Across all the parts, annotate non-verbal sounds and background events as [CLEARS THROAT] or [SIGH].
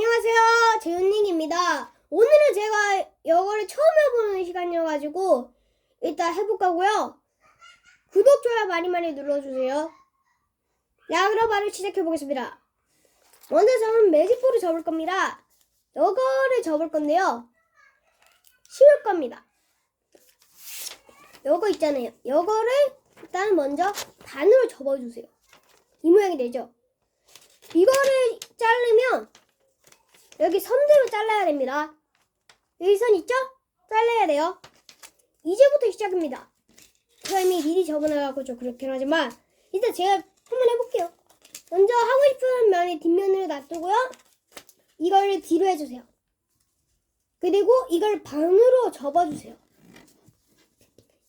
안녕하세요. 재윤닝입니다. 오늘은 제가 영어를 처음 해보는 시간이어가지고 일단 해볼 거고요. 구독, 좋아요 많이 많이 눌러주세요. 자, 그럼 바로 시작해보겠습니다. 먼저 저는 매직볼을 접을 겁니다. 이거를 접을 건데요. 쉬울 겁니다. 요거 있잖아요. 요거를 일단 먼저 반으로 접어주세요. 이 모양이 되죠? 이거를 자르면 여기 선대로 잘라야 됩니다. 여기 선 있죠? 잘라야 돼요. 이제부터 시작입니다. 그럼이 미리 접어놔갖고 좀 그렇긴 하지만 일단 제가 한번 해볼게요. 먼저 하고 싶은 면이 뒷면으로 놔두고요. 이걸 뒤로 해주세요. 그리고 이걸 반으로 접어주세요.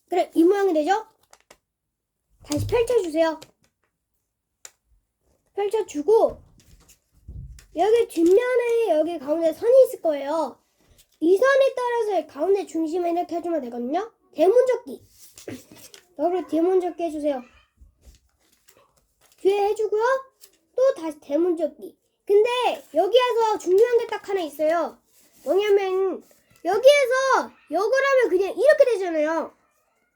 그래 이 모양이 되죠? 다시 펼쳐주세요. 펼쳐주고 여기 뒷면에 여기 가운데 선이 있을 거예요. 이 선에 따라서 가운데 중심에 이렇게 해주면 되거든요. 대문접기. 여기를 대문접기 해주세요. 뒤에 해주고요. 또 다시 대문접기. 근데 여기에서 중요한 게 딱 하나 있어요. 뭐냐면 여기에서 역을 하면 그냥 이렇게 되잖아요.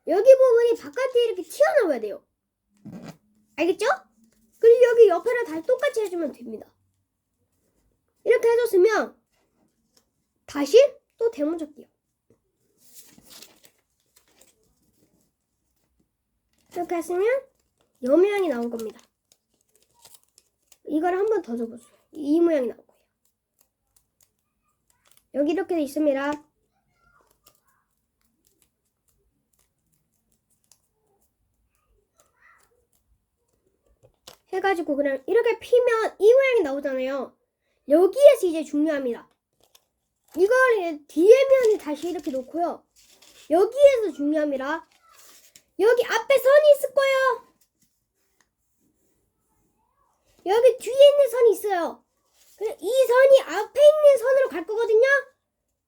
여기 부분이 바깥에 이렇게 튀어나와야 돼요. 알겠죠? 그리고 여기 옆에를 다시 똑같이 해주면 됩니다. 이렇게 해줬으면 다시 또 대문 접기요. 이렇게 했으면 이 모양이 나온 겁니다. 이걸 한 번더 접어주세요. 이 모양이 나온 거예요. 여기 이렇게 돼 있습니다. 해가지고 그냥 이렇게 피면 이 모양이 나오잖아요. 여기에서 이제 중요합니다. 이걸 뒤에 면을 다시 이렇게 놓고요. 여기에서 중요합니다. 여기 앞에 선이 있을 거예요. 여기 뒤에 있는 선이 있어요. 이 선이 앞에 있는 선으로 갈 거거든요.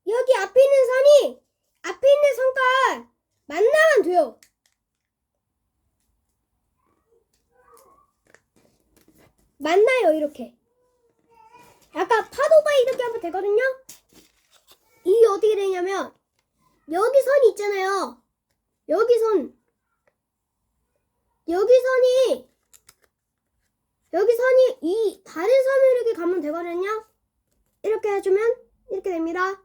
여기 앞에 있는 선이 앞에 있는 선과 만나면 돼요. 만나요 이렇게. 아까 파도가 이렇게 하면 되거든요. 이게 어떻게 되냐면 여기 선이 있잖아요. 여기 선. 여기 선이 여기 선이 이 다른 선을 이렇게 가면 되거든요. 이렇게 해주면 이렇게 됩니다.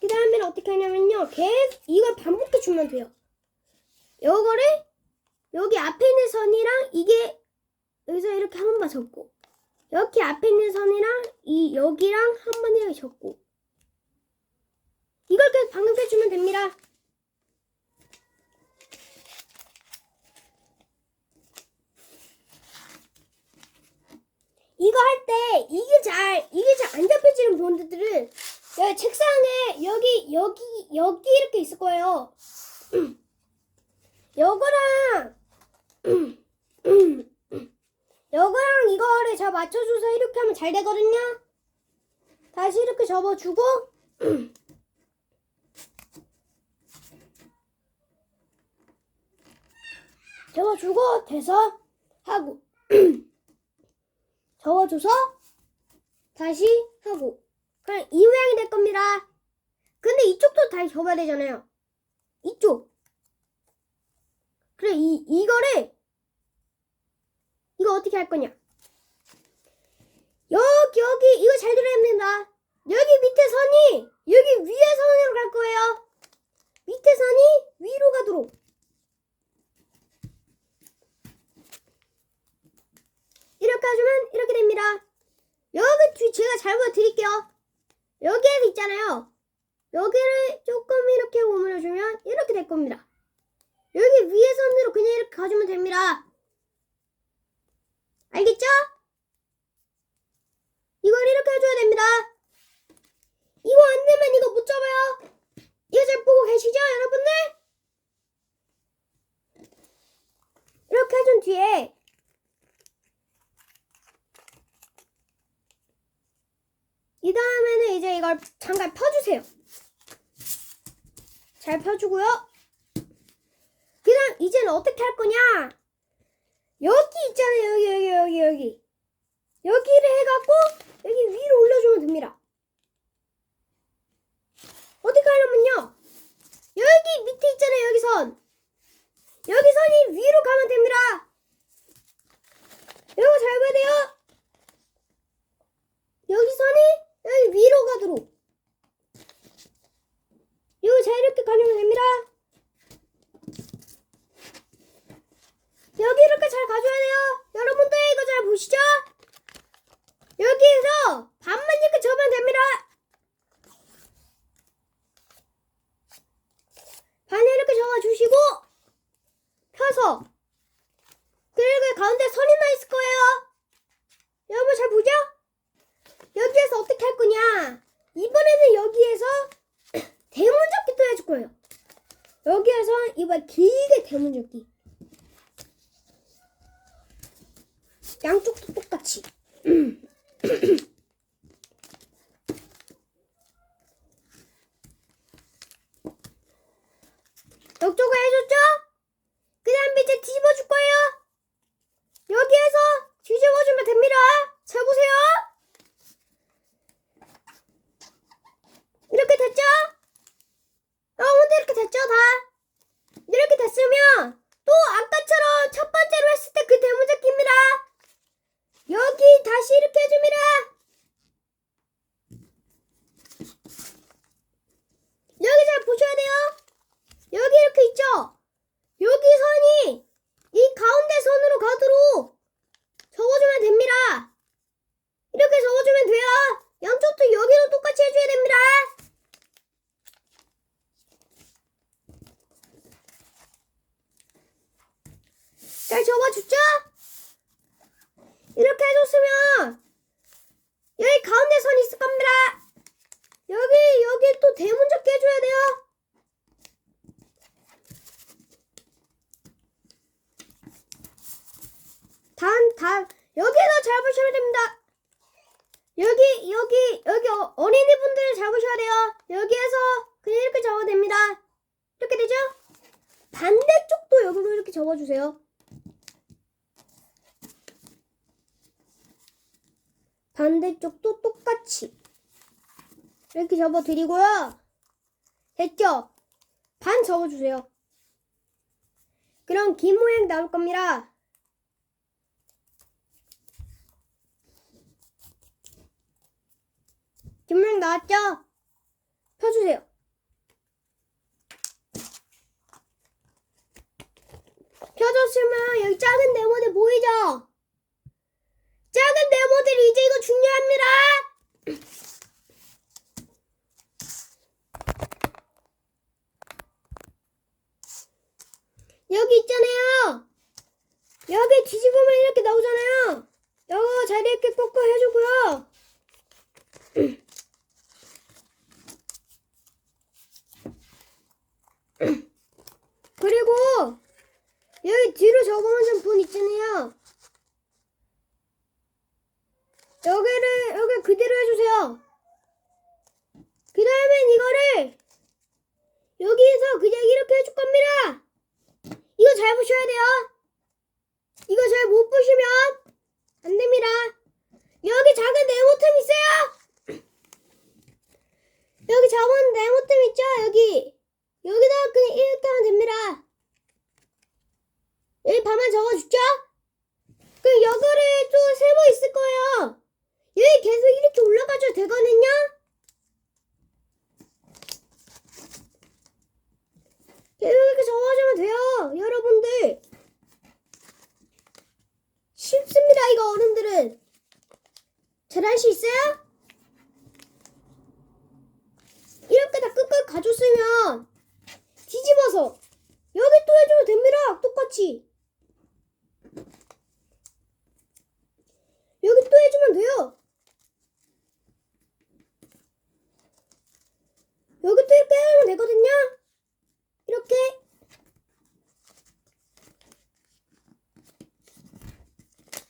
그 다음에 어떻게 하냐면요. 계속 이걸 반복해 주면 돼요. 요거를 여기 앞에 있는 선이랑 이게 여기서 이렇게 한 번만 접고 여기 앞에 있는 선이랑 이 여기랑 한번 이렇게 접고 이걸 계속 반복해 주면 됩니다. 이거 할 때 이게 잘 이게 잘 안 잡혀지는 분들은 여기 책상에 여기 여기 여기 이렇게 있을 거예요. [CLEARS THROAT] 요거랑 [CLEARS THROAT] 요거랑 이거를 잘 맞춰줘서 이렇게 하면 잘 되거든요. 다시 이렇게 접어주고 [CLEARS THROAT] 접어주고 돼서 하고 [CLEARS THROAT] 접어줘서 다시 하고 그럼 이 모양이 될 겁니다. 근데 이쪽도 다시 접어야 되잖아요. 이쪽. 그래 이 이거를 이거 어떻게 할 거냐? 여기 여기 이거 잘 들어야 됩니다. 이 다음에는 이제 이걸 잠깐 펴주세요. 잘 펴주고요. 그 다음 이제는 어떻게 할 거냐? 여기 있잖아요. 여기 여기 여기 여기. 여기를 해갖고 여기 위로 올려주면 됩니다. 어떻게 하려면요. 여기 밑에 있잖아요. 여기 선. 여기 선이 위로 가면 됩니다. 이거 잘 봐야 돼요. 여기 선이 여기 위로 가도록. 여기 자유롭게 가면 됩니다. 역조가 해줬죠? 접어주세요. 반대쪽도 똑같이 이렇게 접어드리고요. 됐죠? 반 접어주세요. 그럼 긴 모양 나올 겁니다. 긴 모양 나왔죠? 펴주세요. 펴졌으면 여기 작은 네모들 보이죠? 작은 네모들 이제 이거 중요합니다. 그렇지. 여기 또 해주면 돼요. 여기 또 이렇게 하면 되거든요. 이렇게.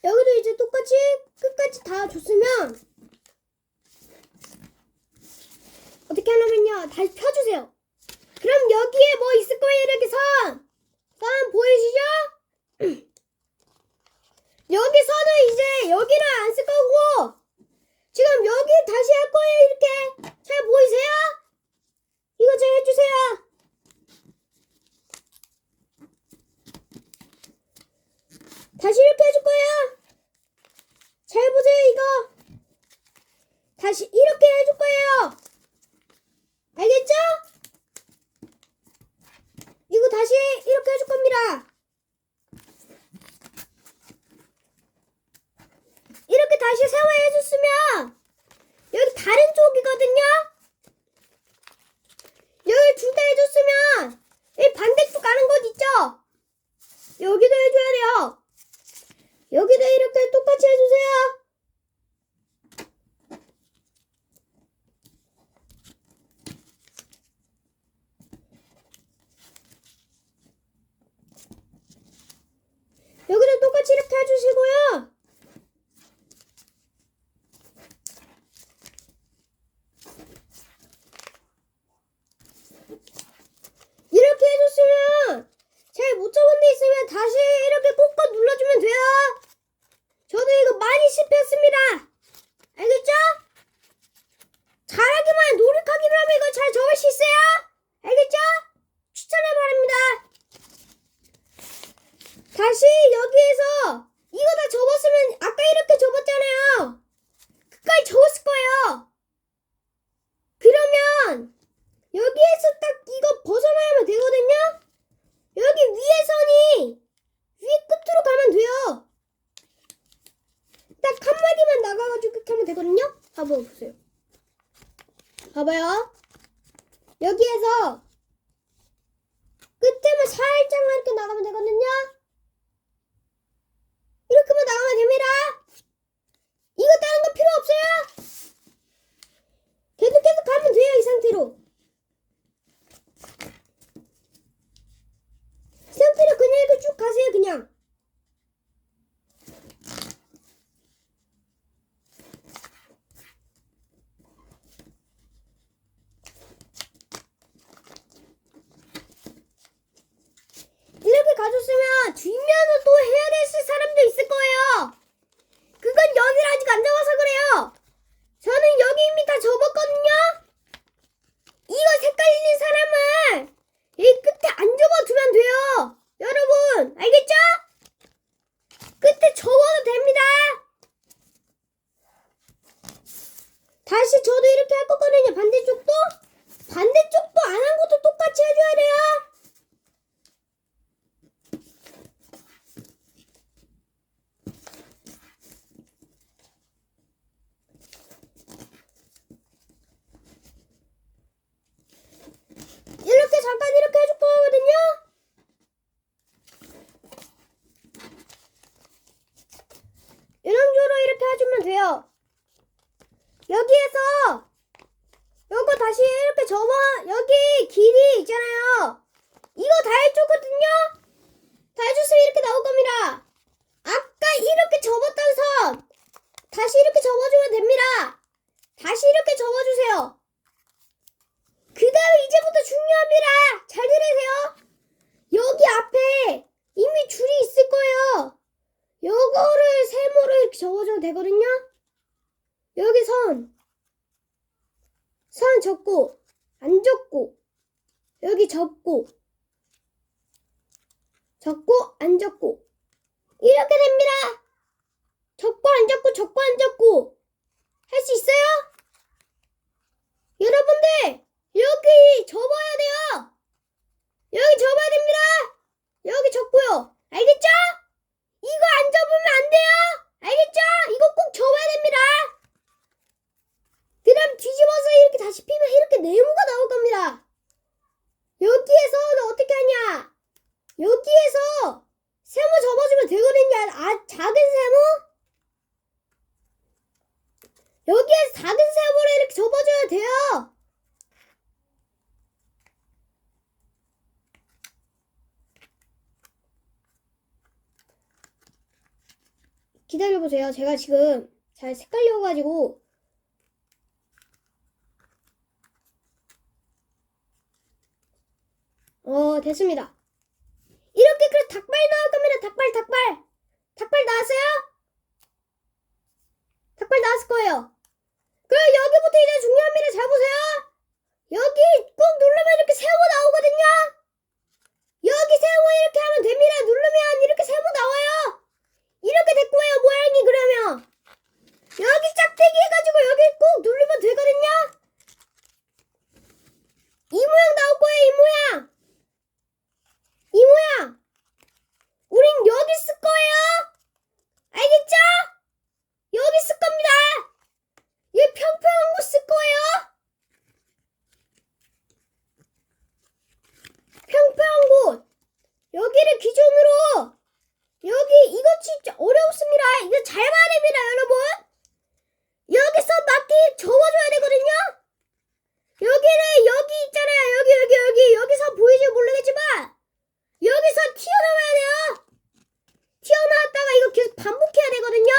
여기도 이제 똑같이 끝까지 다 줬으면 어떻게 하냐면요. 다시 펴주세요. 그럼 여기에 뭐 있을 거예요. 이렇게 선. 사람 보이시죠? [CLEARS THROAT] 여기서는 이제 여기를 안 쓸 거고 지금 여기 다시 할 거예요 이렇게 잘 보이세요? 이거 잘 해주세요 다시 이렇게 해줄 거예요 잘 보세요 이거 다시 이렇게 다시 여기에서 이거 다 접었으면 아까 이렇게 접었잖아요. 끝까지 접었을 거예요. 그러면 여기에서 딱 이거 벗어나면 되거든요. 여기 위에 선이 위 끝으로 가면 돼요. 딱 한마디만 나가가지고 이렇게 하면 되거든요. 한번 보세요. 봐봐요. 여기에서 끝에만 살짝만 이렇게 나가면 되거든요. 이렇게만 나가면 됩니다. 이거 다른 거 필요 없어요. 계속 계속 가면 돼요, 이 상태로. 이 상태로 그냥 이렇게 쭉 가세요, 그냥. 이렇게 가줬으면 뒷면은 또 해야 될 사람도 있을 거예요. 그건 여기를 아직 안 잡아서 그래요. 저는 여기 이미 다 접었거든요. 이거 색깔 있는 사람은 이 끝에 안 접어두면 돼요. 여러분, 알겠죠? 끝에 접어도 됩니다. 다시 저도 이렇게 할 거거든요. 반대쪽도. 반대쪽도 안 한 것도 똑같이 해줘야 돼요. 이렇게 잠깐 이렇게 해줄 거거든요. 이런 식으로 이렇게 해주면 돼요. 여기에서 요거 다시 이렇게 접어 여기 길이 있잖아요. 이거 다 해줬거든요. 다 해줬으면 이렇게 나올 겁니다. 아까 이렇게 접었던 선 다시 이렇게 접어주면 됩니다. 다시 이렇게 접어주세요. 그 다음에 이제부터 중요합니다. 잘 들으세요. 여기 앞에 이미 줄이 있을 거예요. 요거를 세모로 이렇게 접어주면 되거든요. 여기 선. 선 접고, 안 접고, 여기 접고, 접고, 안 접고. 이렇게 됩니다. 접고, 안 접고, 접고, 안 접고. 할 수 있어요? 여러분들, 접어야 돼요. 여기 접어야 됩니다. 여기 접고요. 알겠죠? 이거 안 접으면 안 돼요. 알겠죠? 이거 꼭 접어야 됩니다. 그다음 뒤집어서 이렇게 다시 피면 이렇게 네모가 나올 겁니다. 여기에서는 어떻게 하냐? 여기에서 세모 접어주면 되거든요. 아, 작은 세모? 여기에서 작은 세모를 이렇게 접어줘야 돼요. 기다려보세요. 제가 지금 잘 헷갈려가지고. 어, 됐습니다. 이렇게 그 닭발 나올 겁니다. 닭발, 닭발. 닭발 나왔어요? 닭발 나왔을 거예요. 그럼 여기부터 이제 중요합니다. 잘 보세요. 여기 꾹 누르면 이렇게 세모 나오거든요. 여기 세모 이렇게 하면 됩니다. 누르면 이렇게 세모 나와요. 이렇게 됐고요 모양이 그러면. 여기 짝대기 해가지고 여기 꾹 누르면 되거든요. 이 모양 나올 거예요 이 모양. 이 모양 우린 여기 쓸 거예요 알겠죠? 여기 쓸 겁니다 이 평평한 곳 쓸 거예요 평평한 곳 여기를 기준으로 여기 이거 진짜 어렵습니다. 이거 잘 봐야 됩니다, 여러분. 여기서 맞게 접어줘야 되거든요. 여기를 여기 있잖아요. 여기 여기 여기 여기서 보이지 모르겠지만 여기서 튀어나와야 돼요. 튀어나왔다가 이거 계속 반복해야 되거든요.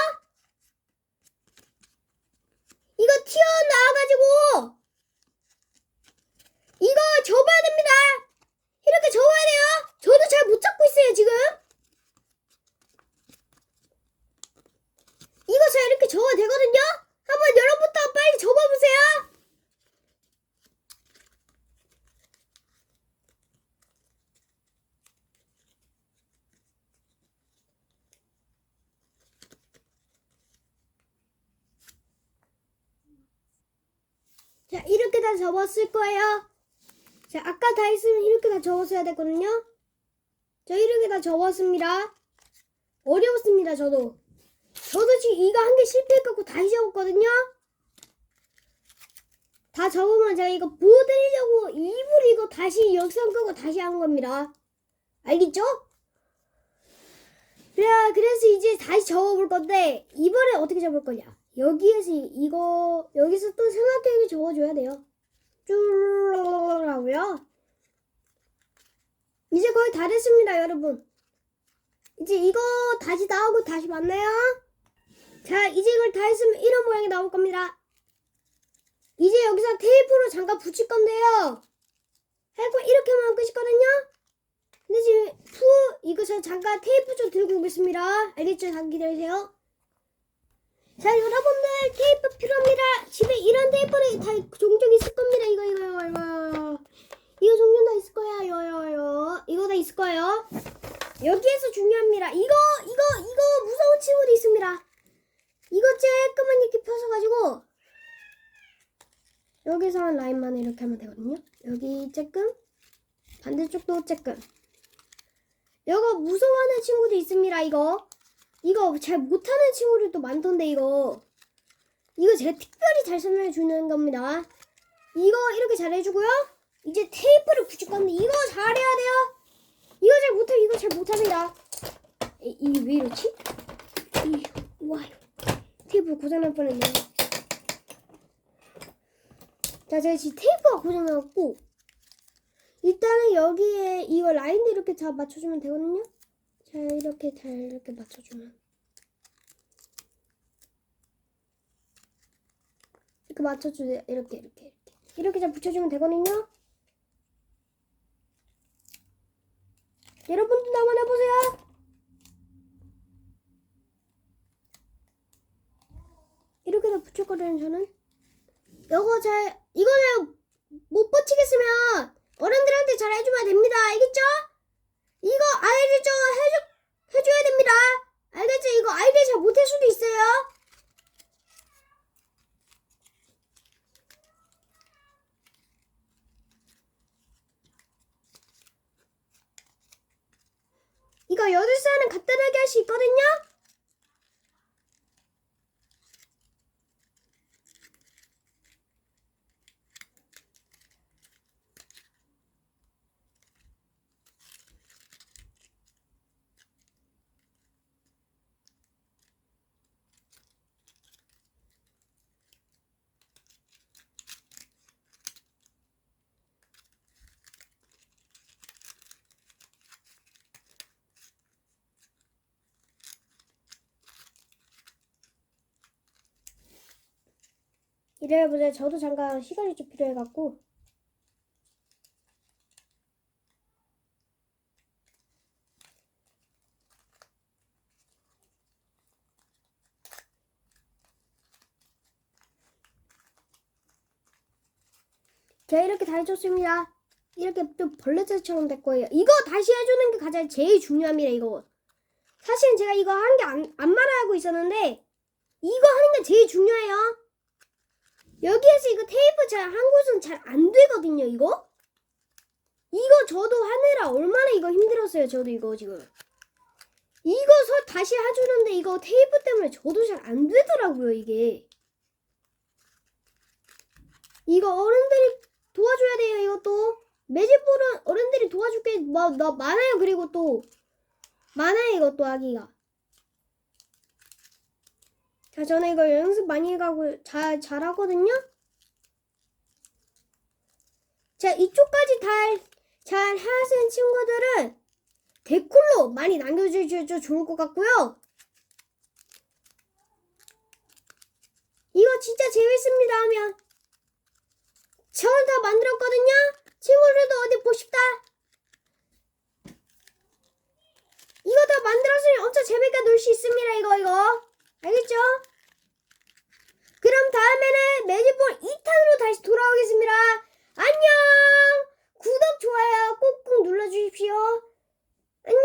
이거 튀어나와가지고 이거 접어야 됩니다. 이렇게 접어야 돼요. 저도 잘 못 잡고 있어요 지금. 이거 저 이렇게 접어도 되거든요? 한번 여러분부터 빨리 접어보세요. 자, 이렇게 다 접었을 거예요. 자, 아까 다 했으면 이렇게 다 접었어야 됐거든요. 자, 이렇게 다 접었습니다. 어려웠습니다, 저도. 저도 지금 이거 한 개 실패해갖고 다시 접었거든요. 다 접으면 제가 이거 보여드리려고 일부러 이거 다시 영상 끄고 다시 한 겁니다. 알겠죠? 그래, 그래서 이제 다시 접어볼 건데, 이번에 어떻게 접을 거냐? 여기에서 이- 이거, 여기서 또 삼각형이 접어줘야 돼요. 쭈르르르르고요. 이제 거의 다 됐습니다, 여러분. 이제 이거 다시 나오고 다시 만나요. 자, 이제 이걸 다 했으면 이런 모양이 나올 겁니다. 이제 여기서 테이프로 잠깐 붙일 건데요. 하고 이렇게만 끄시거든요. 근데 지금 푸 이거 저 잠깐 테이프 좀 들고 오겠습니다. 알겠죠? 잠깐 기다리세요. 자, 여러분들 테이프 필요합니다. 집에 이런 테이프를 다 종종 있을 겁니다. 이거 이거 이거 이거. 이거 종종 다 있을 거야. 이거 이거 이거. 이거 다 있을 거예요. 여기에서 중요합니다. 이거 이거 이거 무서운 친구도 있습니다. 이거 쬐끄만 이렇게 펴서가지고 여기서 한 라인만 이렇게 하면 되거든요. 여기 쬐끔 반대쪽도 쬐끔. 이거 무서워하는 친구도 있습니다. 이거 이거 잘 못하는 친구들도 많던데 이거 이거 제가 특별히 잘 설명해 주는 겁니다. 이거 이렇게 잘 해주고요. 이제 테이프를 붙일 건데 이거 잘해야 돼요. 이거 잘 못해 이거 잘 못합니다. 이- 이게 왜 이렇지? 이, 와 테이프 고장날 뻔했네. 자, 제가 지금 테이프가 고장나갖고 일단은 여기에 이거 라인도 이렇게 다 맞춰주면 되거든요. 자, 이렇게 잘 이렇게 맞춰주면 이렇게 맞춰주세요. 이렇게 이렇게 이렇게 이렇게 잘 붙여주면 되거든요. 여러분도 한번 해보세요. 이렇게 다 붙였거든요, 저는. 이거 잘, 이거는 못 붙이겠으면 어른들한테 잘 해주면 됩니다. 알겠죠? 이거 알겠죠? 해줘, 해줘야 됩니다. 알겠죠? 이거 아이들 잘 못할 수도 있어요. 이거 여덟 살은 간단하게 할 수 있거든요? 이래보자. 저도 잠깐 시간이 좀 필요해갖고. 자, 이렇게 다 해줬습니다. 이렇게 좀 벌레처럼 될 거예요. 이거 다시 해주는 게 가장 제일 중요합니다, 이거. 사실은 제가 이거 한게 안, 안 말하고 있었는데, 이거 하는 게 제일 중요해요. 여기에서 이거 테이프 잘 한 곳은 잘 안 되거든요, 이거? 이거 저도 하느라 얼마나 이거 힘들었어요, 저도 이거 지금. 이거 서 다시 해주는데 이거 테이프 때문에 저도 잘 안 되더라고요, 이게. 이거 어른들이 도와줘야 돼요, 이것도. 매직볼은 어른들이 도와줄 게 뭐, 뭐, 많아요, 그리고 또. 많아요, 이것도 하기가. 자, 저는 이거 연습 많이 해가고 잘, 잘하거든요? 자, 이쪽까지 잘, 잘 하시는 친구들은 댓글로 많이 남겨주셔도 좋을 것 같고요. 이거 진짜 재밌습니다 하면 저는 다 만들었거든요? 친구들도 어디 보십다. 이거 다 만들었으면 엄청 재밌게 놀 수 있습니다, 이거, 이거. 알겠죠? 그럼 다음에는 매니볼 2탄으로 다시 돌아오겠습니다. 안녕! 구독, 좋아요 꾹꾹 눌러주십시오. 안녕!